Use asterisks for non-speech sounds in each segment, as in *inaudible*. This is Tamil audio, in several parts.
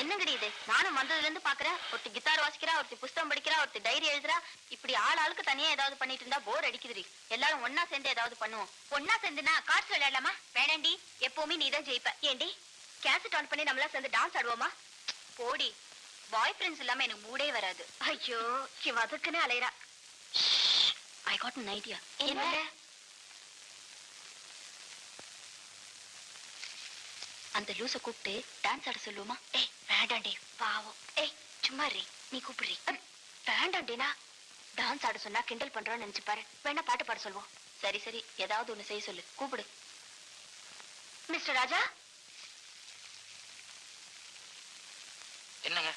என்னங்கடி இது? நானும் வந்ததுல இருந்து பாக்குறேன் ஒருத்தி கிட்டார் வாசிக்கிறா ஒருத்தி புஸ்தகம் படிக்கிறா ஒருத்தி டைரி எழுதுறா. இப்படி ஆள் ஆளுக்கு தனியா ஏதாவது பண்ணிட்டு இருந்தா போர் அடிக்குதுடி. எல்லாரும் ஒன்னா சேர்ந்து ஏதாவது பண்ணுவோம். ஒன்னா சேர்ந்துனா கார்ட்ஸ் விளையாடலாமா? வேணாண்டி. எப்பவுமே நீ தான் ஜெயிப்ப. ஏண்டி? கேசட் ஆன் பண்ணி நம்மளா சேர்ந்து டான்ஸ் ஆடுவோமா? போடி. பாய் ஃப்ரெண்ட்ஸ் இல்லாம எனக்கு மூடே வராது. ஐயோ இவ அதுக்குன்னு அலையறா. ஐ காட் an ஐடியா என்ன? அந்த லூச கூப்பிட்டு டான்ஸ் ஆட சொல்லுவோமா? ஏய் வேண்டாண்டி பாவம். ஏய் சும்மா ரீ நீ கூப்பிடுறீ. வேண்டாண்டினா? டான்ஸ் ஆட சொன்னா கிண்டல் பண்றோம்னு நினைச்சு பாரு. வேணா பாட்டு பாட சொல்லுவோம் சரி சரி ஏதாவது ஒண்ணு செய்ய சொல்லு. கூப்பிடு. மிஸ்டர் ராஜா? என்னங்க?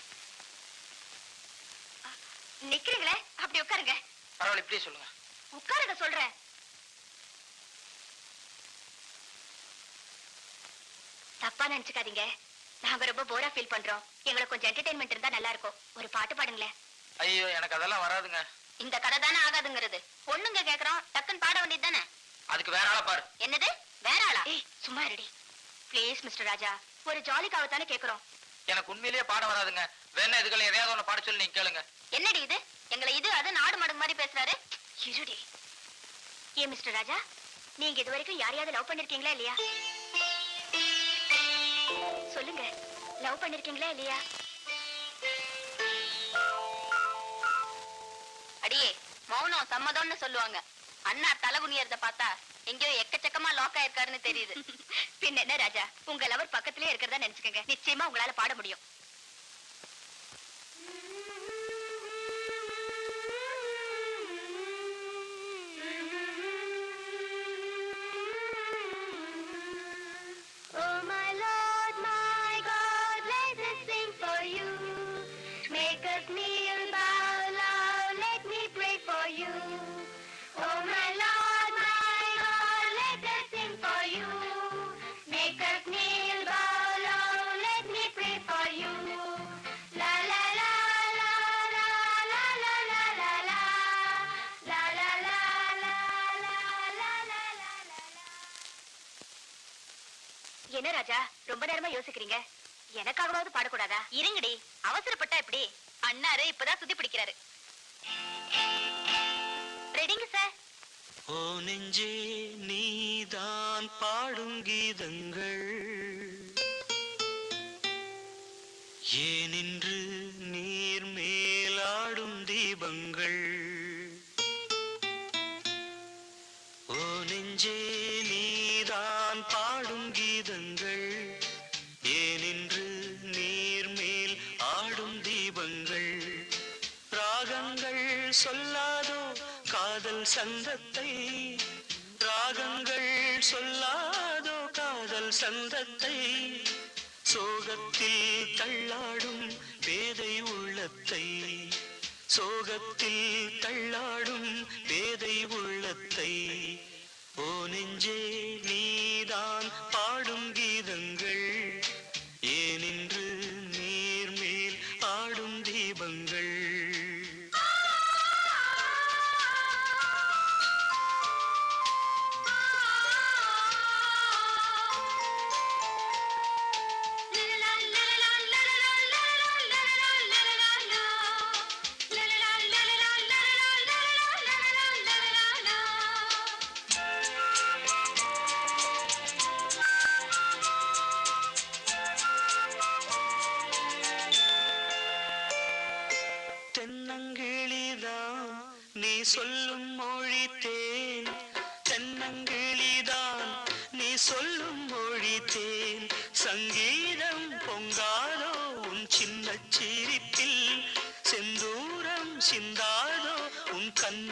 நிக்கிறீங்களே? அப்படி உட்காருங்க. பரவாயில்ல இப்படியே சொல்லுங்க. உட்காருங்க சொல்றேன். தப்பா நினைச்சுக்காதீங்க. நாங்க ரொம்ப போரா ஃபீல் பண்றோம். எங்களுக்கு கொஞ்சம் என்டர்டைன்மெண்ட் இருந்தா நல்லா இருக்கும் ஒரு பாட்டு பாடுங்களேன். ஐயோ எனக்கு அதெல்லாம் வராதுங்க. இந்த கதை தானே ஆகாதுங்கிறது. பொண்ணுங்க கேக்குறோம் டக்குன்னு பாட வேண்டியது தானே? அதுக்கு வேற ஆளா பாரு. என்னது? வேற ஆளா? ஏய் சும்மா இருடி. Please mister Raja. ஒரு ஜாலிக்காக தானே கேக்குறோம். எனக்கு உண்மையிலேயே பாட வராதுங்க. வேணா இதுகளை எதையாவது ஒண்ணு பாட சொல்லி நீங்க கேளுங்க. என்னடி இது? எங்களை இது அது நாடு மடங்கு மாதிரி பேசுறாரு. இருடி. ஏன் மிஸ்டர் ராஜா? நீங்க இது வரைக்கும் யாரையாவது லவ் பண்ணிருக்கீங்களா இல்லையா? சொல்லுங்க. லவ் பண்ணிருக்கீங்களா இல்லையா? அடியே மௌனம் சம்மதம்னு சொல்லுவாங்க. அண்ணா தலை குனியறத பார்த்தா எங்கேயோ எக்கச்சக்கமா லாக் ஆயிருக்காருன்னு தெரியுது. *laughs* பின்ன என்ன ராஜா உங்க லவர் பக்கத்திலே இருக்கிறதா நினைச்சுக்கங்க. நிச்சயமா உங்களால பாட முடியும். நேரமா யோசிக்கிறீங்க? எனக்காகவாவது பாடக்கூடாதா? இருங்கடி. அவசரப்பட்டா எப்படி? அண்ணாரு இப்பதான் சுத்தி பிடிக்கிறாரு. ரெடிங்க சார் ஓ நெஞ்சே நீதான் பாடும் கீதங்கள். ஏனின்று நீர் மேலாடும் தீபங்கள். ஓ நெஞ்சே காதல் சந்தத்தை ராகங்கள் சொல்லாதோ காதல் சந்தத்தை சோகத்தில் தள்ளாடும் பேதை உள்ளத்தை சோகத்தில் தள்ளாடும் பேதை உள்ளத்தை ஓ நெஞ்சே நீ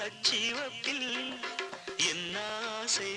மலச்சிவப்பில் என் ஆசை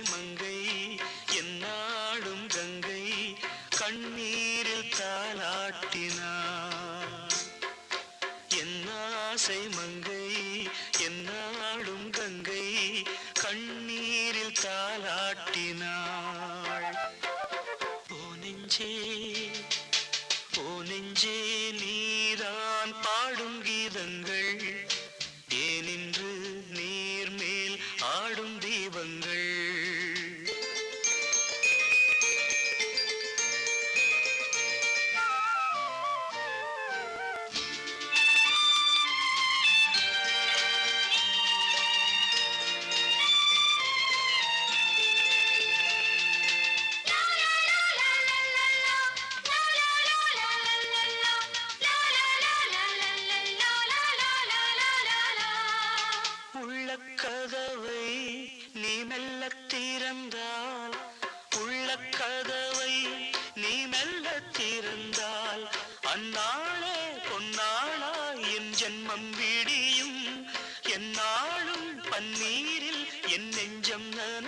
പന്നീരിൽ എൻ നെഞ്ചം നന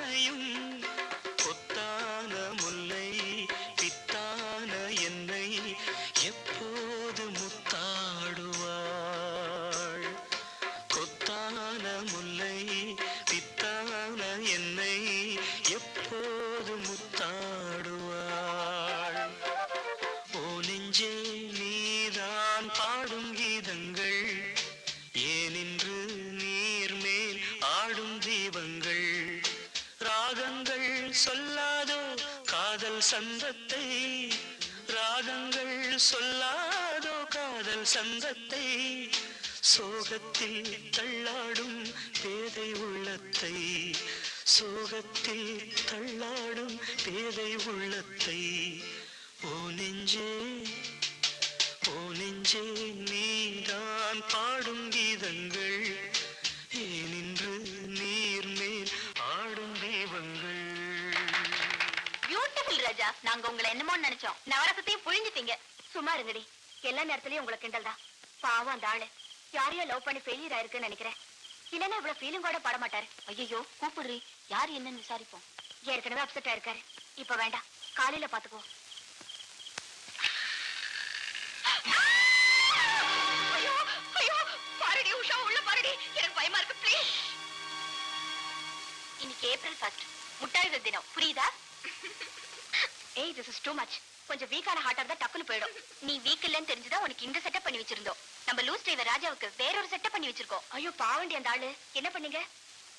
சங்கத்தை ராகங்கள் சொல்லாதோ காதல் சங்கத்தை சோகத்தில் தள்ளாடும் பேதை உள்ளத்தை சோகத்தில் தள்ளாடும் பேதை உள்ளத்தை. ஓ நெஞ்சே ஓ நெஞ்சே நீதான் பாடும் கீதங்கள். ஏனின் பியூட்டிஃபுல் நாங்க உங்களை என்னமோ நினைச்சோம். நவரசத்தையும் புழிஞ்சிட்டீங்க. சும்மா இருங்கடி. எல்லா நேரத்துலயும் உங்களை கிண்டல் தான். பாவம் அந்த ஆளு. யாரையோ லவ் பண்ணி ஃபெயிலியர் ஆயிருக்குன்னு நினைக்கிறேன். இல்லைன்னா இவ்வளவு ஃபீலிங் கூட பட மாட்டாரு. ஐயோ கூப்பிடுறி. யார் என்னன்னு விசாரிப்போம். ஏற்கனவே அப்செட் ஆயிருக்காரு. இப்ப வேண்டாம். காலையில பாத்துக்குவோம். இன்னைக்கு ஏப்ரல் ஃபர்ஸ்ட் முட்டாள்கள் தினம். புரியுதா? ஏய் திஸ் இஸ் டூ மச் கொஞ்சம் வீக்கான ஹார்ட்டா இருந்தா டக்குன்னு போயிடும். நீ வீக் இல்லன்னு தெரிஞ்சுதான் உனக்கு இந்த செட்டப் பண்ணி வச்சிருந்தோம். நம்ம லூஸ் டிரைவர் ராஜாவுக்கு வேற ஒரு செட்டப் பண்ணி வச்சிருக்கோம். ஐயோ பாவண்டி அந்த ஆளு. என்ன பண்ணீங்க?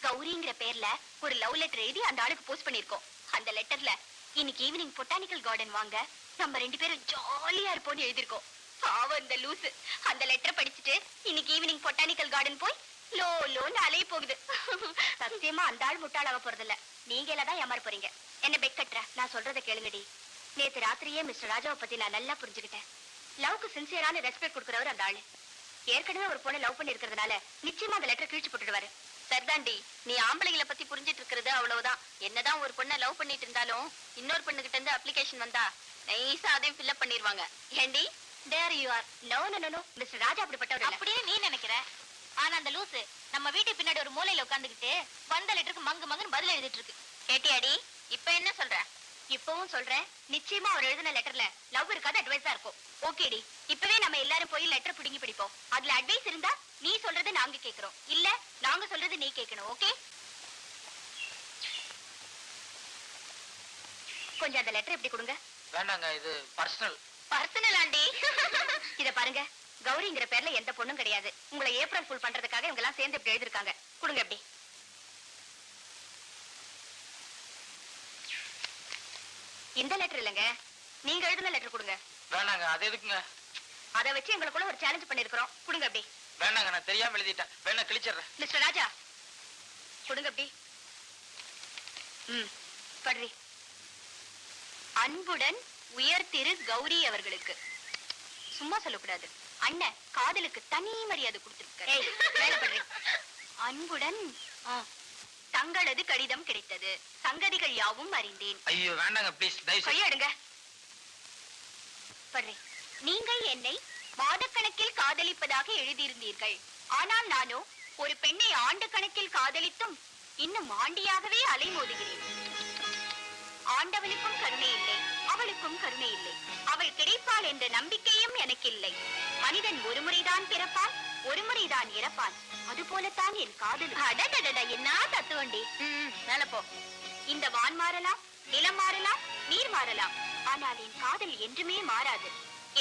கௌரிங்கிற பேர்ல ஒரு லவ் லெட்டர் எழுதி அந்த ஆளுக்கு போஸ்ட் பண்ணிருக்கோம் அந்த லெட்டர்ல இன்னைக்கு ஈவினிங் பொட்டானிக்கல் கார்டன் வாங்க. நம்ம ரெண்டு பேரும் ஜாலியா இருப்போம்னு எழுதிருக்கோம் பாவம் இந்த லூசு அந்த லெட்டர் படிச்சுட்டு இன்னைக்கு ஈவினிங் பொட்டானிக்கல் கார்டன் போய் லோ லோன்னு அலைய போகுது. சத்தியமா அந்த ஆள் முட்டாளாக போறதில்ல. நீங்க எல்லாம் தான் ஏமாற போறீங்க. என்ன பெக் கட்டுற? நான் சொல்றதை கேளுங்கடி. நேத்து ராத்திரியே மிஸ்டர் ராஜாவை பத்தி நான் நல்லா புரிஞ்சுக்கிட்டேன். லவ்க்கு சின்சியரான ரெஸ்பெக்ட் கொடுக்குறவர் அந்த ஆளு. ஏற்கனவே ஒரு பொண்ணை லவ் பண்ணி இருக்கிறதுனால நிச்சயமா அந்த லெட்டர் கிழிச்சு போட்டுடுவாரு. சரிதாண்டி நீ ஆம்பளைங்களை பத்தி புரிஞ்சிட்டு இருக்கிறது அவ்வளவுதான். என்னதான் ஒரு பொண்ணை லவ் பண்ணிட்டு இருந்தாலும் இன்னொரு பொண்ணு கிட்ட இருந்து அப்ளிகேஷன் வந்தா நைஸா அதையும் ஃபில்அப் பண்ணிருவாங்க. ஏண்டி? There you are no no mister Raja அப்படிப்பட்டவர் அப்படின்னு நீ நினைக்கிற? ஆனா அந்த லூசு நம்ம வீட்டு பின்னாடி ஒரு மூலையில உட்கார்ந்துகிட்டு வந்த லெட்டருக்கு மங்கு மங்குன்னு பதில் எழுதிட்டு இருக்கு. கேட்டியாடி? இப்ப என்ன சொல்ற? இப்பவும் சொல்றேன் நிச்சயமா அவர் எழுதின லெட்டர்ல லவ் இருக்காது அட்வைஸா இருக்கும். ஓகேடி இப்பவே நம்ம எல்லாரும் போய் லெட்டர் பிடுங்கி பிடிப்போம். அதுல அட்வைஸ் இருந்தா நீ சொல்றது நாங்க கேக்குறோம். இல்ல நாங்க சொல்றது நீ கேட்கணும் ஓகே கொஞ்சம் அந்த லெட்டர் எப்படி கொடுங்க? வேண்டாங்க இது பர்சனல் பர்சனல் ஆண்டி. *laughs* இத பாருங்க. கௌரிங்கிற பேர்ல எந்த பொண்ணும் கிடையாது. உங்களை ஏப்ரல் ஃபுல் பண்றதுக்காக இவங்க எல்லாம் சேர்ந்து இப்படி எழுதிருக்காங்க கொடுங்க எப்படி இந்த லெட்டர் இல்லைங்க. நீங்க எழுதின லெட்டர் கொடுங்க. வேண்டாங்க அது எதுக்குங்க? அதை வச்சு எங்களுக்குள்ள ஒரு சேலஞ்ச் பண்ணிருக்கிறோம் கொடுங்க அப்படி. வேண்டாங்க நான் தெரியாம எழுதிட்டேன். வேணா கிழிச்சிடுறேன். மிஸ்டர் ராஜா கொடுங்க அப்படி. ம் படுறி. அன்புடன் உயர் திரு கௌரி அவர்களுக்கு. சும்மா சொல்லக்கூடாது. அண்ணன் காதலுக்கு தனி மரியாதை கொடுத்திருக்காரு. அன்புடன் ஆ, தங்களது கடிதம் கிடைத்தது. சங்கதிகள் யாவும் அறிந்தேன். ஐயோ வேண்டாங்க ப்ளீஸ் தயவு கையெடுங்க. நீங்கள் என்னை மாதக்கணக்கில் காதலிப்பதாக எழுதியிருந்தீர்கள். ஆனால் நானோ ஒரு பெண்ணை ஆண்டு கணக்கில் காதலித்தும் இன்னும் ஆண்டியாகவே அலைமோதுகிறேன். ஆண்டவனுக்கும் கருணை இல்லை அவளுக்கும் கருணை இல்லை. அவள் கிடைப்பாள் என்ற நம்பிக்கையும் எனக்கு இல்லை மனிதன் ஒரு முறைதான் பிறப்பான் ஒரு முறைதான் இறப்பான். அது போலத்தான் என் காதல் அடடடட என்ன தத்துவண்டி? மேல இந்த வான் மாறலாம் நிலம் மாறலாம் நீர் மாறலாம். ஆனால் என் காதல் என்றுமே மாறாது.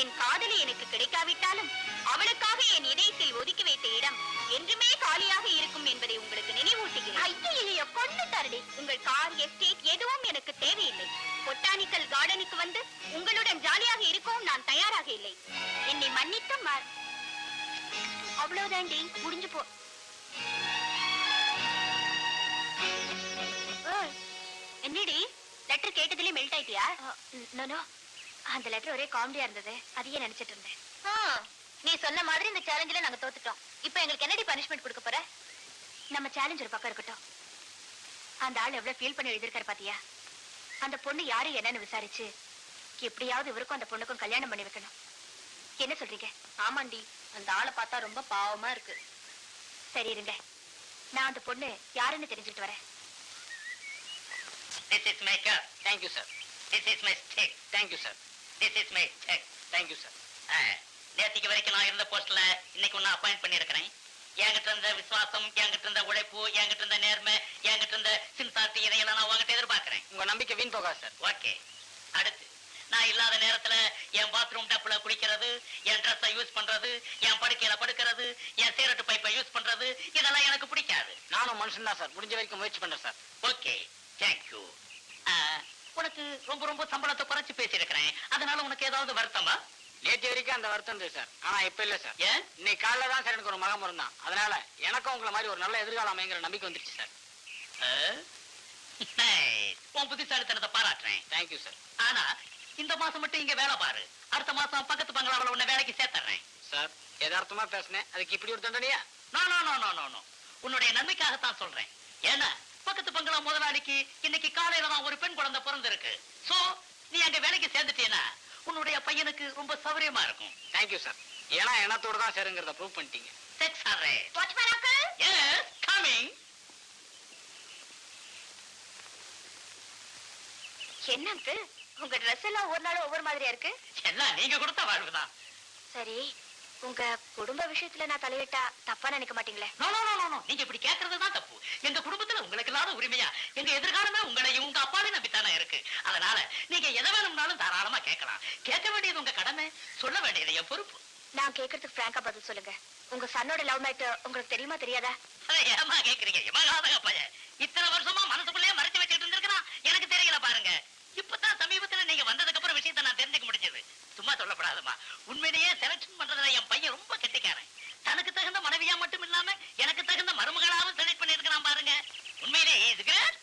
என் காதலி எனக்கு கிடைக்காவிட்டாலும் அவளுக்காக என் இதயத்தில் ஒதுக்கி வைத்த இடம் என்றுமே காலியாக இருக்கும் என்பதை உங்களுக்கு நினைவூட்டுகிறேன். ஐயோ தரடி. உங்கள் கார் எஸ்டேட் எதுவும் எனக்கு தேவையில்லை. பொட்டானிக்கல் கார்டனுக்கு வந்து உங்களுடன் ஜாலியாக இருக்கவும் நான் தயாராக இல்லை. என்னை மன்னித்து மார். அவ்வளவுதாண்டி முடிஞ்சு போ. என்னடி? லெட்டர் கேட்டதுலயே மெல்ட் ஆயிட்டியா? நோ அந்த லெட்டர் ஒரே காமெடியா இருந்தது. அதையே நினைச்சிட்டு இருந்தேன். நீ சொன்ன மாதிரி இந்த சேலஞ்சில நாங்க தோத்துட்டோம். இப்போ எங்களுக்கு என்னடி பனிஷ்மெண்ட் கொடுக்க போற? நம்ம சேலஞ்ச் ஒரு பக்கம் இருக்கட்டும். அந்த ஆள் எவ்வளவு ஃபீல் பண்ணி எழுதிருக்காரு பாத்தியா? அந்த பொண்ணு யாரு என்னன்னு விசாரிச்சு எப்படியாவது இவருக்கும் அந்த பொண்ணுக்கும் கல்யாணம் பண்ணி வைக்கணும். என்ன சொல்றீங்க? ஆமாண்டி அந்த ஆளை பார்த்தா ரொம்ப பாவமா இருக்கு. சரி இருங்க. நான் அந்த பொண்ணு யாருன்னு தெரிஞ்சுட்டு வரேன். This is my cup. Thank you sir This is my stick. Thank you sir This is my check. Thank you sir ஆ, நேத்திக்கு வரைக்கும் நான் இருந்த போஸ்ட்ல இன்னைக்கு ஒன்னு அப்பாயிண்ட் பண்ணிருக்கிறேன் என்கிட்ட இருந்த விசுவாசம் என்கிட்ட இருந்த உழைப்பு என்கிட்ட இருந்த நேர்மை என்கிட்ட இருந்த சின்சாரிட்டி இதையெல்லாம் நான் உங்ககிட்ட எதிர்பார்க்கிறேன். உங்க நம்பிக்கை வீண் போகாது சார் ஓகே அடுத்து. நான் இல்லாத நேரத்துல என் பாத்ரூம் டப்புல குளிக்கிறது என் ட்ரெஸ்ஸை யூஸ் பண்றது என் படுக்கையில படுக்கிறது என் சிகரெட் பைப்பை யூஸ் பண்றது இதெல்லாம் எனக்கு பிடிக்காது. நானும் மனுஷன் தான் சார். முடிஞ்ச வரைக்கும் முயற்சி பண்றேன் சார். ஓகே. தேங்க்யூ உனக்கு ரொம்ப ரொம்ப சம்பளத்தை குறைச்சு பேசியிருக்கிறேன். அதனால உனக்கு ஏதாவது வருத்தமா? நேற்று வரைக்கும் அந்த வருத்தம் இருந்தது சார். ஆனா இப்ப இல்ல சார். ஏன்? இன்னைக்கு காலைல தான் சார் எனக்கு ஒரு மகம் இருந்தான் அதனால எனக்கும் உங்களை மாதிரி ஒரு நல்ல எதிர்காலம் அமைங்கிற நம்பிக்கை வந்துருச்சு சார். *laughs* உன் புத்திசாலித்தனத்தை பாராட்டுறேன். தேங்க்யூ சார் ஆனா இந்த மாசம் மட்டும் இங்க வேலை பாரு. அடுத்த மாசம் பக்கத்து பங்களாவில் உன்னை வேலைக்கு சேர்த்துறேன். சார் யதார்த்தமா பேசினேன். அதுக்கு இப்படி ஒரு தண்டனையா? No no no no no no உன்னுடைய நன்மைக்காகத்தான் சொல்றேன். ஏன்னா பக்கத்து பங்களா முதலாளிக்கு இன்னைக்கு காலையில தான் ஒரு பெண் குழந்தை பிறந்திருக்கு. சோ நீ அங்க வேலைக்கு சேர்ந்துட்டீன்னா உன்னுடைய பையனுக்கு ரொம்ப சௌகரியமா இருக்கும். தேங்க்யூ சார் ஏன்னா எண்ணத்தோட தான் சேருங்கிறத ப்ரூவ் பண்ணிட்டீங்க. செக்ஸ் ஆறே வாட்ச்மேன் அங்கிள் எஸ் கமிங் என்ன அங்கிள் உங்க Dress எல்லாம் ஒவ்வொரு நாளும் ஒவ்வொரு மாதிரியா இருக்கு? எல்லாம் நீங்க கொடுத்த வாழ்வுதான் சரி உங்க குடும்ப விஷயத்துல நான் தலையிட்டா தப்பா நினைக்க மாட்டீங்களே? No no no no no நீங்க இப்படி கேக்குறது தான் தப்பு. எங்க குடும்பத்துல உங்களுக்கு இல்லாத உரிமையா? எங்க எதிர்காலமே உங்களையும் உங்க அப்பாவையும் நம்பித்தானே இருக்கு. அதனால நீங்க எதை வேணும்னாலும் தாராளமா கேட்கலாம். கேட்க வேண்டியது உங்க கடமை. சொல்ல வேண்டியது என் பொறுப்பு. நான் கேக்குறதுக்கு பிராங்கா பதில் சொல்லுங்க. உங்க சன்னோட லவ் மேட்டர் உங்களுக்கு தெரியுமா தெரியாதா? ஏமா கேக்குறீங்க? இத்தனை வருஷமா மனசுக்குள்ளேயே மறைச்சு வச்சுட்டு இருந்திருக்கிறான் எனக்கு தெரியல பாருங்க இப்பதான் சமீபத்துல நீங்க வந்ததுக்கு அப்புறம் விஷயத்தை நான் தெரிஞ்சுக்க முடிஞ்சது சும்மா சொல்லப்படாதுமா உண்மையிலேயே செலக்ஷன் பண்றதுல என் பையன் ரொம்ப கெட்டிக்காரன் தனக்கு தகுந்த மனைவியா மட்டும் இல்லாம எனக்கு தகுந்த மருமகளாவும் செலக்ட் பண்ணிருக்கிறான் பாருங்க உண்மையிலேயே இது கிரேட்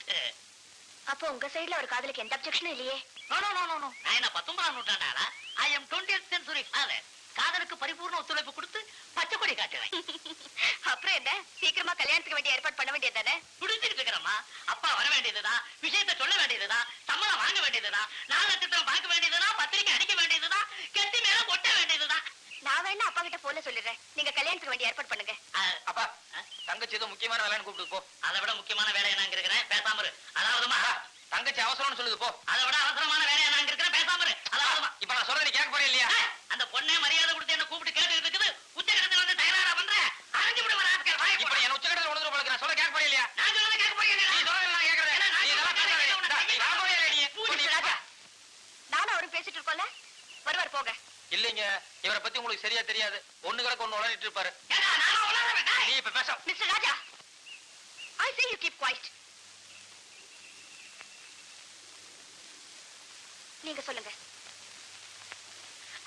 அப்போ உங்க சைடுல ஒரு காதலுக்கு எந்த அப்செக்ஷனும் இல்லையே. No no no no no நான் என்ன பத்தொன்பதாம் நூற்றாண்டாளா? I am twenty century father காதலுக்கு பரிபூர்ண ஒத்துழைப்பு கொடுத்து பச்சை கொடி காட்டுவேன். *laughs* அப்புறம் என்ன? சீக்கிரமா கல்யாணத்துக்கு வேண்டிய ஏற்பாடு பண்ண வேண்டியது தானே இருக்கிறம்மா. அப்பா வர வேண்டியதுதான் விஷயத்தை சொல்ல வேண்டியதுதான் சம்பளம் வாங்க வேண்டியதுதான் நாலு நட்சத்திரம் பார்க்க வேண்டியதுதான் பத்திரிக்கை அடிக்க வேண்டியதுதான் கெட்டி மேல கொட்ட வேண்டியதுதான் நான் வேணா அப்பா கிட்ட போல சொல்லிடுறேன். நீங்க கல்யாணத்துக்கு வேண்டிய ஏற்பாடு பண்ணுங்க. அப்பா தங்கச்சி ஏதோ முக்கியமான வேலைன்னு கூப்பிட்டு போ. அதை விட முக்கியமான வேலையை நான் இருக்கிறேன் பேசாம அதாவதுமா தங்கச்சி அவசரம்னு சொல்லுது போ. அதை விட அவசரமான வேலையை நான் இருக்கிறேன் பேசாம இப்ப நான் சொல்றது நீ கேட்க போறே இல்லையா அஹ், அந்த பொண்ணே மரியாதை கொடுத்து என்ன கூப்பிட்டு கேட்டு இருக்குது உச்சகட்டத்துல வந்து தயாரா பண்ற அறிஞ்சு விடுவ ராஸ்கல் வாயை இப்ப போடு. நீ என்ன உச்சக்கட்டத்துல உணர்ந்து போல நான் சொல்ல கேட்க போறே இல்லையா நான் சொல்றதை கேட்க போறீங்க நீ சொல்றது நான் கேட்கறேன் ஏன்னா நான் நீ இதெல்லாம் சொல்றதை பேசாத. கேட்க உனக்கு டா, நீ வர போறியா இல்லையா? பூஜை நீ- ராஜா. நானும் அவரும் பேசிட்டு இருக்கோம்ல வருவார் போக இல்லைங்க இவரை பத்தி உங்களுக்கு சரியா தெரியாது ஒண்ணு கிடக்கு ஒண்ணு உளறிட்டு இருப்பாரு ஏடா, நானும் உளறுவேன், டேய். நீ இப்ப பேச mister Raja I say you keep quiet நீங்க சொல்லுங்க.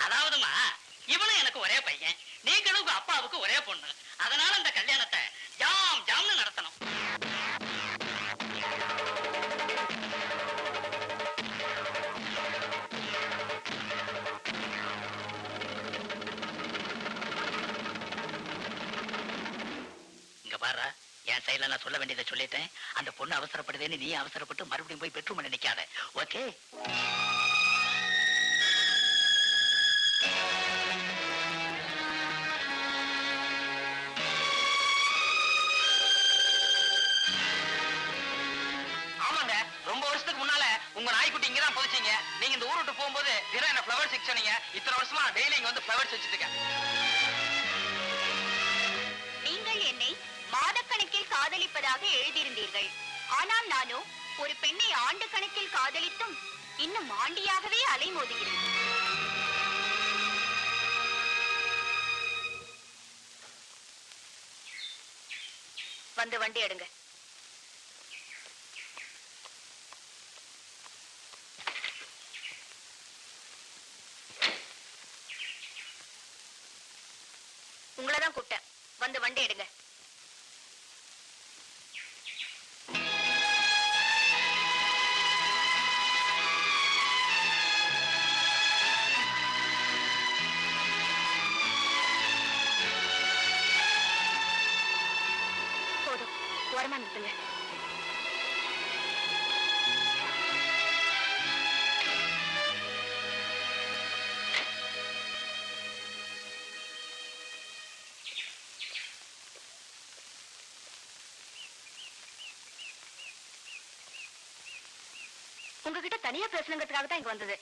அதாவதுமா இவனும் எனக்கு ஒரே பையன். நீங்களும் உங்க அப்பாவுக்கு ஒரே பொண்ணு. அதனால இந்த கல்யாணத்தை ஜாம் ஜாம்னு நடத்தணும். இங்க பாரு என் சைடுல நான் சொல்ல வேண்டியதை சொல்லிட்டேன். அந்த பொண்ணு அவசரப்படுதேன்னு நீ அவசரப்பட்டு மறுபடியும் போய் பெட்ரூம் நினைக்காத ஓகே உங்க நாய்க்குட்டி இங்க தான் புதிச்சீங்க. நீங்க இந்த ஊர் விட்டு போகும்போது தினம் என்ன ஃபிளவர் செக்ஷனிங்க இத்தனை வருஷமா டெய்லி இங்க வந்து ஃபிளவர்ஸ் வச்சுட்டு நீங்கள் என்னை மாதக்கணக்கில் காதலிப்பதாக எழுதியிருந்தீர்கள். ஆனால் நானோ ஒரு பெண்ணை ஆண்டு கணக்கில் காதலித்தும் இன்னும் ஆண்டியாகவே அலைமோதுகிறேன். வந்து வண்டி எடுங்க. உங்ககிட்ட தனியா பேசணுங்கிறதுக்காக தான் இங்க வந்தது.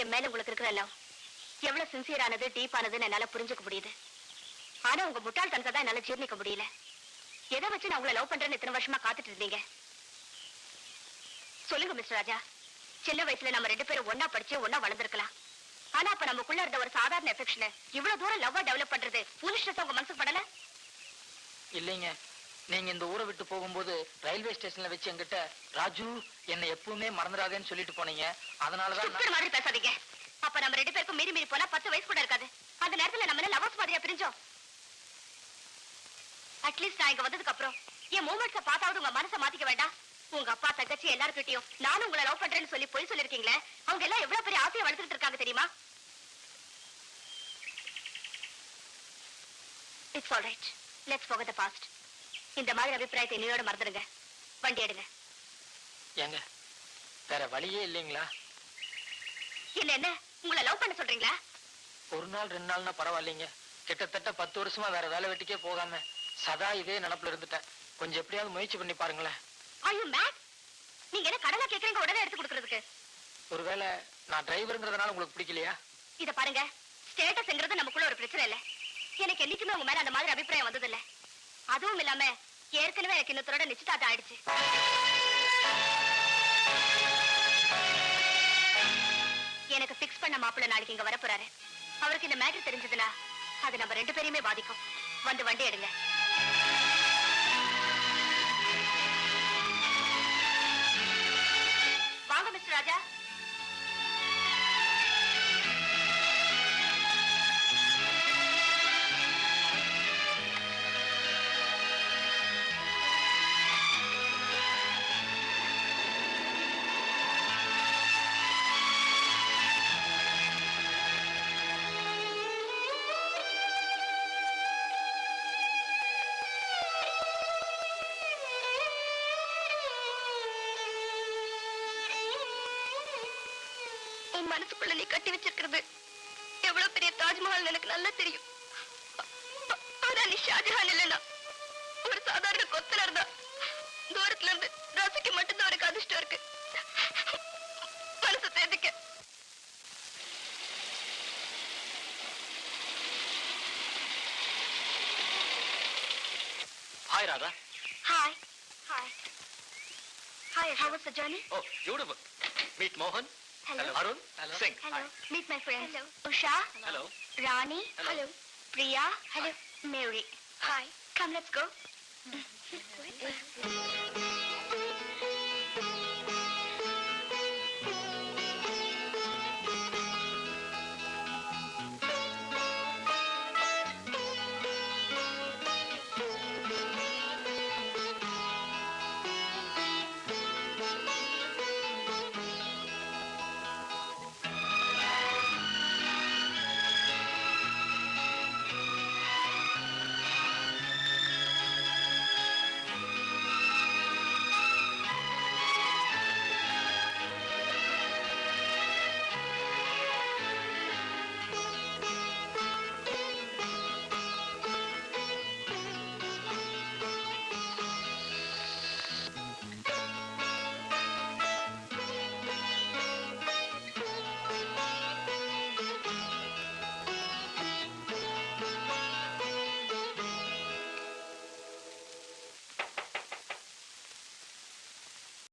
என் மேல உங்களுக்கு இருக்கிற லவ் எவ்வளவு சின்சியரானது டீப்பானதுன்னு என்னால புரிஞ்சுக்க முடியுது. ஆனா உங்க முட்டாள்தனத்தை தான் என்னால ஜீர்ணிக்க முடியல. எதை வச்சு நான் உங்களை லவ் பண்றேன்னு இத்தனை வருஷமா காத்துட்டு இருந்தீங்க? சொல்லுங்க மிஸ்டர் ராஜா. சின்ன வயசுல நம்ம ரெண்டு பேரும் ஒண்ணா படிச்சு ஒண்ணா வளர்ந்துருக்கலாம். ஆனா அப்ப நமக்குள்ள இருந்த ஒரு சாதாரண எஃபெக்ஷன் இவ்வளவு தூரம் லவ்வா டெவலப் பண்றது ஃபூலிஷ்னஸ் உங்க மனசுக்கு படல? இல்லைங்க. நீங்க இந்த ஊரை விட்டு போகும்போது ரயில்வே ஸ்டேஷன்ல வச்சு என்கிட்ட ராஜு என்னை எப்பவுமே மறந்துடாதேன்னு சொல்லிட்டு போனீங்க. அதனாலதான் மாதிரி பேசாதீங்க. அப்ப நம்ம ரெண்டு பேருக்கும் மீறி மீறி போனா பத்து வயசு கூட இருக்காது. அந்த நேரத்துல நம்ம லவர்ஸ் மாதிரியா பிரிஞ்சோம். அட்லீஸ்ட் நான் இங்க வந்ததுக்கு அப்புறம் என் மூமெண்ட்ஸ பார்த்தாவது உங்க மனசை மாத்திக்க வேண்டாம். உங்க அப்பா தங்கச்சி எல்லார்கிட்டயும் நானும் உங்களை லவ் பண்றேன்னு சொல்லி பொய் சொல்லிருக்கீங்களே? அவங்க எல்லாம் எவ்வளவு பெரிய ஆசையை வளர்த்துட்டு இருக்காங்க தெரியுமா? It's all right let's forget the past. இந்த மாதிரி அபிப்பிராயத்தை என்னையோட மறந்துடுங்க. வண்டி எடுங்க. ஏங்க வேற வழியே இல்லைங்களா? என்ன என்ன? உங்களை லவ் பண்ண சொல்றீங்களா? ஒரு நாள் ரெண்டு நாள்னா பரவாயில்லைங்க. கிட்டத்தட்ட பத்து வருஷமா வேற வேலை வெட்டிக்கே போகாம சதா இதே நினப்புல இருந்துட்டேன். கொஞ்சம் எப்படியாவது முயற்சி பண்ணி பாருங்களேன். Are you mad? நீங்க என்ன கடலை கேக்குறீங்க? உடனே எடுத்து கொடுக்கறதுக்கு. ஒருவேளை நான் டிரைவருங்கிறதுனால உங்களுக்கு பிடிக்கலையா? இத பாருங்க. ஸ்டேட்டஸ்ங்கிறது நமக்குள்ள ஒரு பிரச்சனை இல்ல. எனக்கு என்னைக்குமே உங்க மேல அந்த மாதிரி அபிப்பிராயம் வந்தது இல்ல அதுவும் இல்லாம ஏற்கனவே எனக்கு இன்னொருத்தரோட நிச்சயதார்த்தம் ஆயிடுச்சு. எனக்கு பிக்ஸ் பண்ண மாப்பிள்ளை நாளைக்கு இங்க வரப்போறாரு. அவருக்கு இந்த மேட்டர் தெரிஞ்சதுன்னா அது நம்ம ரெண்டு பேரையுமே பாதிக்கும். வந்து வண்டி எடுங்க. வாங்க மனசுக்குள்ள நீ கட்டி வச்சிருக்கிறது. எவ்வளவு பெரிய தாஜ்மஹால் எனக்கு நல்லா தெரியும். ஆனா நீ ஷாஜஹான் இல்லைன்னா ஒரு சாதாரண கொத்தனர் தான். தூரத்துல இருந்து ரசிக்க மட்டும்தான் உனக்கு அதிர்ஷ்டம் இருக்கு. மனசு தேதிக்க hi Radha hi hi hi how was the journey? Oh beautiful meet மோகன் Hello. Arun. Hello. Singh. Hello. Hi. Meet my friends. Hello. Usha. Hello. Rani. Hello. Priya. Hello. Mary. Hi. Come, let's go. *laughs*